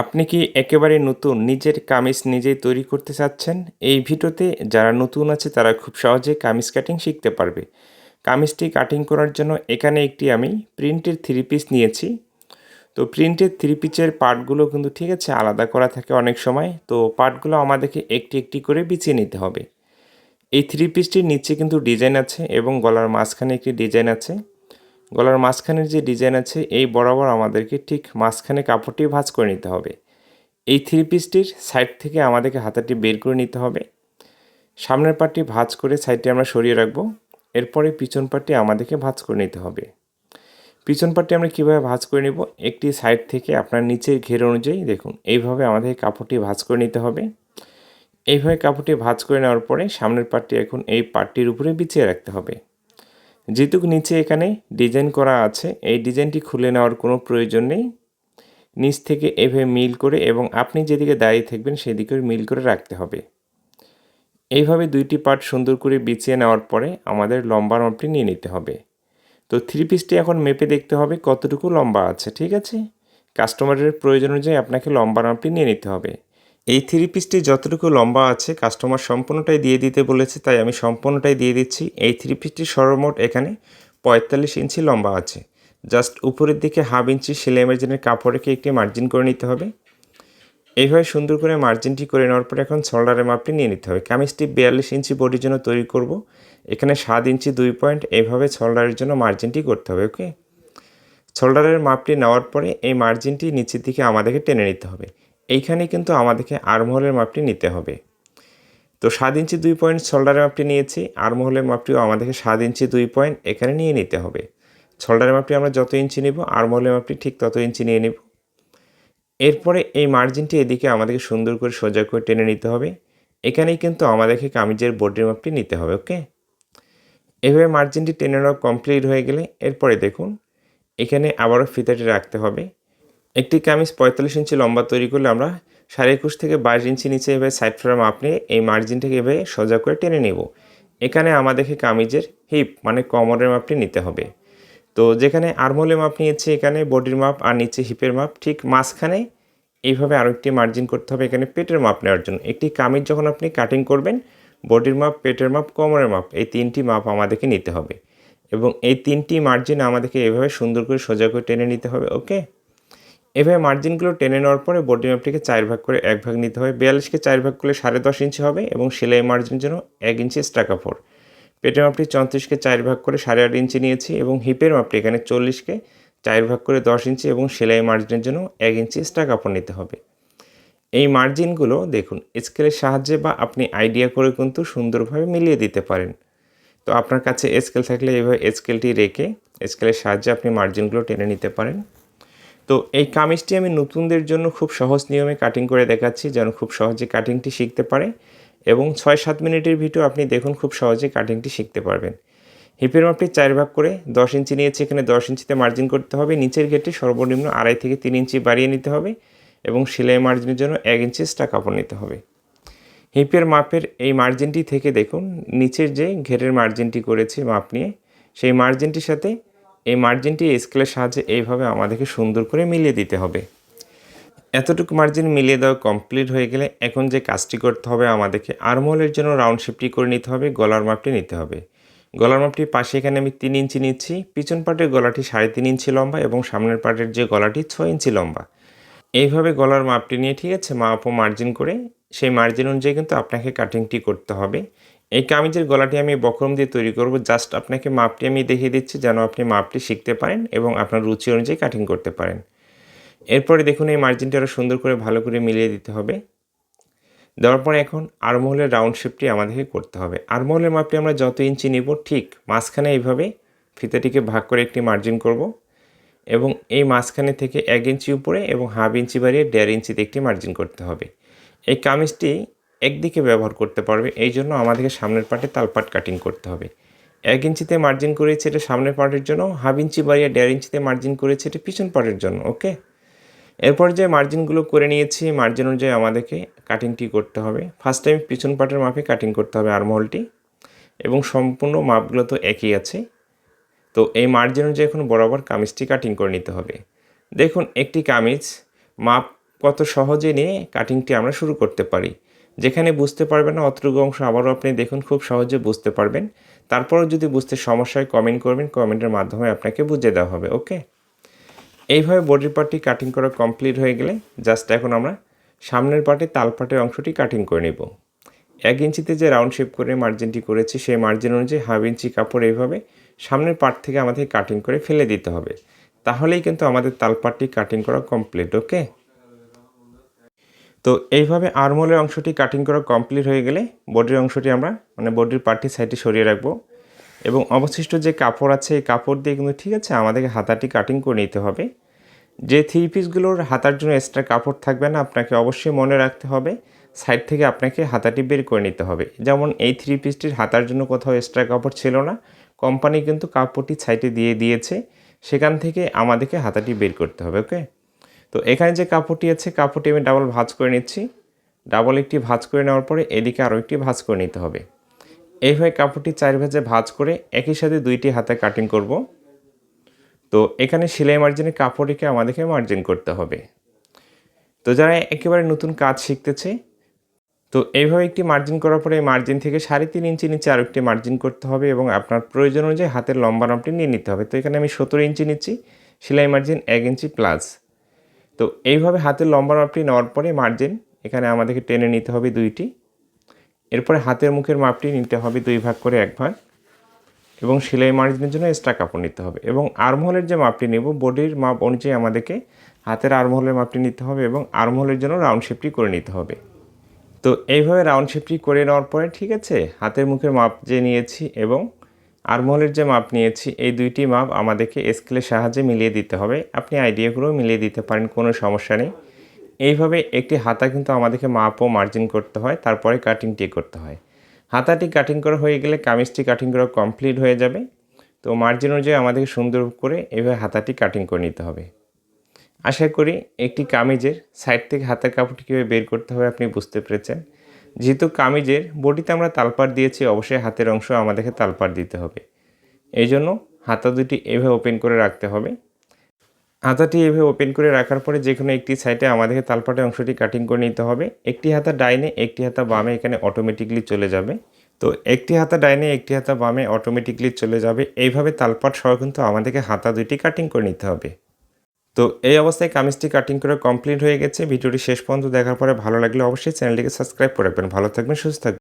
আপনি কি একেবারে নতুন নিজের কামিজ নিজেই তৈরি করতে চাচ্ছেন? এই ভিডিওতে যারা নতুন আছে, তারা খুব সহজে কামিজ কাটিং শিখতে পারবে। কামিজটি কাটিং করার জন্য এখানে একটি আমি প্রিন্টের থ্রি পিস নিয়েছি। তো প্রিন্টের থ্রি পিসের পার্টগুলো কিন্তু ঠিক আছে, আলাদা করা থাকে অনেক সময়। তো পার্টগুলো আমাদেরকে একটি একটি করে বিছিয়ে নিতে হবে। এই থ্রি পিসটির নিচে কিন্তু ডিজাইন আছে এবং গলার মাঝখানে একটি ডিজাইন আছে। গলার মাঝখানের যে ডিজাইন আছে, এই বরাবর আমাদেরকে ঠিক মাঝখানে কাপড়টি ভাঁজ করে নিতে হবে। এই থ্রি পিসটির সাইড থেকে আমাদেরকে হাতাটি বের করে নিতে হবে। সামনের পাটটি ভাঁজ করে সাইডটি আমরা সরিয়ে রাখব। এরপরে পিছন পাটটি আমাদেরকে ভাঁজ করে নিতে হবে। পিছন পাটটি আমরা কীভাবে ভাঁজ করে নিব? একটি সাইড থেকে আপনার নিচের ঘের অনুযায়ী দেখুন, এইভাবে আমাদের কাপড়টি ভাঁজ করে নিতে হবে। এইভাবে কাপড়টি ভাঁজ করে নেওয়ার পরে সামনের পাটটি এখন এই পাটটির উপরে বিছিয়ে রাখতে হবে। যেহেতু নিচে এখানে ডিজাইন করা আছে, এই ডিজাইনটি খুলে নেওয়ার কোনো প্রয়োজন নেই। নিচ থেকে এভাবে মিল করে এবং আপনি যেদিকে দাঁড়িয়ে থাকবেন সেদিকে মিল করে রাখতে হবে। এইভাবে দুইটি পার্ট সুন্দর করে বিছিয়ে নেওয়ার পরে আমাদের লম্বা মাপটি নিয়ে নিতে হবে। তো থ্রি পিসটি এখন মেপে দেখতে হবে কতটুকু লম্বা আছে, ঠিক আছে? কাস্টমারের প্রয়োজন অনুযায়ী আপনাকে লম্বা মাপটি নিয়ে নিতে হবে। এই থ্রি পিসটি যতটুকু লম্বা আছে কাস্টমার সম্পূর্ণটাই দিয়ে দিতে বলেছে, তাই আমি সম্পূর্ণটাই দিয়ে দিচ্ছি। এই থ্রি পিসটির সর্বমোট এখানে পঁয়তাল্লিশ ইঞ্চি লম্বা আছে। জাস্ট উপরের দিকে হাফ ইঞ্চি সেলাই মার্জিনের কাপড় রেখে একটি মার্জিন করে নিতে হবে। এইভাবে সুন্দর করে মার্জিনটি করে নেওয়ার পরে এখন শোল্ডারের মাপটি নিয়ে নিতে হবে। কামিজটি বিয়াল্লিশ ইঞ্চি বডির জন্য তৈরি করব। এখানে সাত ইঞ্চি দুই পয়েন্ট এইভাবে শোল্ডারের জন্য মার্জিনটি করতে হবে ওকে শোল্ডারের মাপটি নেওয়ার পরে এই মার্জিনটি নিচের দিকে আমাদেরকে টেনে নিতে হবে। এইখানে কিন্তু আমাদেরকে আরমহলের মাপটি নিতে হবে। তো সাত ইঞ্চি দুই পয়েন্ট শোল্ডারের মাপটি নিয়েছি, আরমহলের মাপটিও আমাদেরকে সাত ইঞ্চি দুই পয়েন্ট এখানে নিয়ে নিতে হবে। শোল্ডারের মাপটি আমরা যত ইঞ্চি নিব, আরমহলের মাপটি ঠিক তত ইঞ্চি নিয়ে নিব। এরপরে এই মার্জিনটি এদিকে আমাদেরকে সুন্দর করে সোজা করে টেনে নিতে হবে। এখানেই কিন্তু আমাদেরকে কামিজের বডির মাপটি নিতে হবে, ওকে? এভাবে মার্জিনটি টেনে নেওয়া কমপ্লিট হয়ে গেলে, এরপরে দেখুন, এখানে আবারও ফিতাটি রাখতে হবে। একটি কামিজ পঁয়তাল্লিশ ইঞ্চি লম্বা তৈরি করলে আমরা সাড়ে একুশ থেকে বাইশ ইঞ্চি নিচে এভাবে সাইড ফ্রেম আপনি এই মার্জিনটাকে এভাবে সোজা করে টেনে নেব। এখানে আমাদেরকে কামিজের হিপ মানে কমরের মাপটি নিতে হবে। তো যেখানে আর্মোলের মাপ নিয়েছি এখানে বডির মাপ আর নিচে হিপের মাপ ঠিক মাঝখানে এইভাবে আরও একটি মার্জিন করতে হবে এখানে পেটের মাপ নেওয়ার জন্য। একটি কামিজ যখন আপনি কাটিং করবেন বডির মাপ পেটের মাপ কোমরের মাপ এই তিনটি মাপ আমাদেরকে নিতে হবে। এবং এই তিনটি মার্জিন আমাদেরকে এভাবে সুন্দর করে সোজা করে টেনে নিতে হবে ওকে এভাবে মার্জিনগুলো টেনে নেওয়ার পরে বডি ম্যাপটিকে চার ভাগ করে এক ভাগ নিতে হবে। বিয়াল্লিশকে চার ভাগ করলে সাড়ে দশ ইঞ্চি হবে এবং সেলাই মার্জিনের জন্য এক ইঞ্চি এক্সট্রা কাপড় পেটের মাপটি চৌত্রিশকে চার ভাগ করে সাড়ে আট ইঞ্চি নিয়েছি এবং হিপের মাপটি এখানে চল্লিশকে চার ভাগ করে দশ ইঞ্চি এবং সেলাই মার্জিনের জন্য এক ইঞ্চি এক্সট্রা কাপড় নিতে হবে। এই মার্জিনগুলো দেখুন স্কেলের সাহায্যে বা আপনি আইডিয়া করে কিন্তু সুন্দরভাবে মিলিয়ে দিতে পারেন। তো আপনার কাছে স্কেল থাকলে এভাবে স্কেলটি রেখে স্কেলের সাহায্যে আপনি মার্জিনগুলো টেনে নিতে পারেন। তো এই কামিজটি আমি নতুনদের জন্য খুব সহজ নিয়মে কাটিং করে দেখাচ্ছি, যেন খুব সহজে কাটিংটি শিখতে পারে। এবং ছয় সাত মিনিটের ভিডিও আপনি দেখুন, খুব সহজে কাটিংটি শিখতে পারবেন। হিপের মাপটি চার ভাগ করে দশ ইঞ্চি নিয়েছি, এখানে দশ ইঞ্চিতে মার্জিন করতে হবে। নিচের গেটে সর্বনিম্ন আড়াই থেকে তিন ইঞ্চি বাড়িয়ে নিতে হবে এবং সেলাই মার্জিনের জন্য এক ইঞ্চি স্টা কাপড় নিতে হবে। হিপের মাপের এই মার্জিনটি থেকে দেখুন, নিচের যে ঘেরের মার্জিনটি করেছি মাপ নিয়ে, সেই মার্জিনটির সাথে এই মার্জিনটি স্কেলের সাহায্যে এইভাবে আমাদেরকে সুন্দর করে মিলিয়ে দিতে হবে। এতটুকু মার্জিন মিলিয়ে দেওয়া কমপ্লিট হয়ে গেলে এখন যে কাজটি করতে হবে, আমাদেরকে আরমোলের জন্য রাউন্ড শেপটি করে নিতে হবে, গলার মাপটি নিতে হবে। গলার মাপটির পাশে এখানে আমি তিন ইঞ্চি নিচ্ছি, পিছন পাটের গলাটি সাড়ে তিন ইঞ্চি লম্বা এবং সামনের পাটের যে গলাটি ছয় ইঞ্চি লম্বা। এইভাবে গলার মাপটি নিয়ে ঠিক আছে, মাপ ও মার্জিন করে সেই মার্জিন অনুযায়ী কিন্তু আপনাকে কাটিংটি করতে হবে। এই কামিজের গলাটি আমি বক্রম দিয়ে তৈরি করব। জাস্ট আপনাকে মাপটি আমি দেখিয়ে দিচ্ছি যেন আপনি মাপটি শিখতে পারেন এবং আপনার রুচি অনুযায়ী কাটিং করতে পারেন। এরপরে দেখুন এই মার্জিনটি আরও সুন্দর করে ভালো করে মিলিয়ে দিতে হবে। দেওয়ার পরে এখন আরমহলের রাউন্ড শেপটি আমাদেরকে করতে হবে। আরমহলের মাপটি আমরা যত ইঞ্চি নিব ঠিক মাঝখানে এইভাবে ফিতাটিকে ভাগ করে একটি মার্জিন করব এবং এই মাঝখানে থেকে এক ইঞ্চি উপরে এবং হাফ ইঞ্চি বাড়িয়ে দেড় ইঞ্চিতে একটি মার্জিন করতে হবে। এই কামিজটি একদিকে ব্যবহার করতে পারবে, এই জন্য আমাদেরকে সামনের পার্টে তালপাট কাটিং করতে হবে। এক ইঞ্চিতে মার্জিন করেছে এটা সামনের পার্টের জন্য হাফ ইঞ্চি বাড়িয়ে দেড় ইঞ্চিতে মার্জিন করেছে এটা পিছন পার্টের জন্য ওকে এরপর যে মার্জিনগুলো করে নিয়েছি মার্জিন অনুযায়ী আমাদেরকে কাটিংটি করতে হবে। ফার্স্ট টাইম পিছন পার্টের মাপে কাটিং করতে হবে আরমহলটি এবং সম্পূর্ণ মাপগুলো তো একই আছে। তো এই মার্জিন অনুযায়ী এখন বরাবর কামিজটি কাটিং করে নিতে হবে। দেখুন, একটি কামিজ মাপ কত সহজে নিয়ে কাটিংটি আমরা শুরু করতে পারি। যেখানে বুঝতে পারবেন না অতটুকু অংশ আবারও আপনি দেখুন, খুব সহজে বুঝতে পারবেন। তারপরও যদি বুঝতে সমস্যা হয় কমেন্ট করবেন, কমেন্টের মাধ্যমে আপনাকে বুঝিয়ে দেওয়া হবে ওকে এইভাবে বডির পার্টটি কাটিং করা কমপ্লিট হয়ে গেলে জাস্ট এখন আমরা সামনের পার্টে তাল পাটের অংশটি কাটিং করে নেব। এক ইঞ্চিতে যে রাউন্ড শেপ করে মার্জিনটি করেছি, সেই মার্জিন অনুযায়ী হাফ ইঞ্চি কাপড় এইভাবে সামনের পার্ট থেকে আমাদের কাটিং করে ফেলে দিতে হবে। তাহলেই কিন্তু আমাদের তাল পাটটি কাটিং করা কমপ্লিট ওকে তো এইভাবে আর্মোলের অংশটি কাটিং করা কমপ্লিট হয়ে গেলে বডির অংশটি আমরা মানে বডির পার্টটি সাইডে সরিয়ে রাখব। এবং অবশিষ্ট যে কাপড় আছে, এই কাপড় দিয়ে কিন্তু ঠিক আছে, আমাদেরকে হাতাটি কাটিং করে নিতে হবে। যে থ্রি পিসগুলোর হাতার জন্য এক্সট্রা কাপড় থাকবে না, আপনাকে অবশ্যই মনে রাখতে হবে সাইড থেকে আপনাকে হাতাটি বের করে নিতে হবে। যেমন এই থ্রি পিসটির হাতার জন্য কোথাও এক্সট্রা কাপড় ছিল না কোম্পানি কিন্তু কাপড়টি সাইডে দিয়ে দিয়েছে, সেখান থেকে আমাদেরকে হাতাটি বের করতে হবে ওকে তো এখানে যে কাপড়টি আছে, কাপড়টি আমি ডাবল ভাঁজ করে নিচ্ছি। ডাবল একটি ভাঁজ করে নেওয়ার পরে এদিকে আরও একটি ভাঁজ করে নিতে হবে। এইভাবে কাপড়টি চার ভাঁজে ভাঁজ করে একই সাথে দুইটি হাতে কাটিং করব। তো এখানে সেলাই মার্জিনের কাপড়টিকে আমাদেরকে মার্জিন করতে হবে। তো যারা একেবারে নতুন কাজ শিখতেছে, তো এইভাবে একটি মার্জিন করার পরে মার্জিন থেকে সাড়ে তিন ইঞ্চি নিচে আরও একটি মার্জিন করতে হবে এবং আপনার প্রয়োজন অনুযায়ী হাতের লম্বা নামটি নিয়ে নিতে হবে। তো এখানে আমি সতেরো ইঞ্চি নিচ্ছি, সেলাই মার্জিন এক ইঞ্চি প্লাস তো এইভাবে হাতের লম্বা মাপটি নেওয়ার পরে মার্জিন এখানে আমাদেরকে টেনে নিতে হবে দুইটি। এরপরে হাতের মুখের মাপটি নিতে হবে দুই ভাগ করে এক ভাগ। এবং সেলাই মার্জিনের জন্য এক্সট্রা কাপড় নিতে হবে। এবং আর্মহোলের যে মাপটি নেব বডির মাপ অনুযায়ী আমাদেরকে হাতের আর্মহোলের মাপটি নিতে হবে এবং আর্মহোলের জন্য রাউন্ড শেপটি করে নিতে হবে। তো এইভাবে রাউন্ড শেপটি করে নেওয়ার পরে, ঠিক আছে? হাতের মুখের মাপ যে নিয়েছি এবং আর্মহোলের যে মাপ নিয়েছি, এই দুইটি মাপ আমাদেরকে স্কেলের সাহায্যে মিলিয়ে দিতে হবে। আপনি আইডিয়াগুলো মিলিয়ে দিতে পারেন, কোনো সমস্যা নেই। এইভাবে একটি হাতা কিন্তু আমাদেরকে মাপ ও মার্জিন করতে হয়, তারপরে কাটিংটি করতে হয়। হাতাটি কাটিং করা হয়ে গেলে কামিজটি কাটিং করা কমপ্লিট হয়ে যাবে। তো মার্জিন অনুযায়ী আমাদেরকে সুন্দর করে এইভাবে হাতাটি কাটিং করে নিতে হবে। আশা করি একটি কামিজের সাইড থেকে হাতের কাপড়টি কীভাবে বের করতে হবে আপনি বুঝতে পেরেছেন। যেহেতু কামিজের বডিতে আমরা তালপাট দিয়েছি, অবশ্যই হাতের অংশ আমাদেরকে তালপাট দিতে হবে। এই জন্য হাতা দুটি এভাবে ওপেন করে রাখতে হবে। হাতাটি এভাবে ওপেন করে রাখার পরে যে কোনো একটি সাইডে আমাদেরকে তালপাটের অংশটি কাটিং করে নিতে হবে। একটি হাতা ডাইনে, একটি হাতা বামে এখানে অটোমেটিকলি চলে যাবে। তো একটি হাতা ডাইনে, একটি হাতা বামে অটোমেটিকলি চলে যাবে। এইভাবে তালপাট সহ কিন্তু আমাদেরকে হাতা দুইটি কাটিং করে নিতে হবে। তো এই অবস্থায় কামিজটি কাটিং করে কমপ্লিট হয়ে গেছে। ভিডিওটি শেষ পর্যন্ত দেখার পরে ভালো লাগলে অবশ্যই চ্যানেলটিকে সাবস্ক্রাইব করে রাখবেন। ভালো থাকবেন, সুস্থ থাকবেন।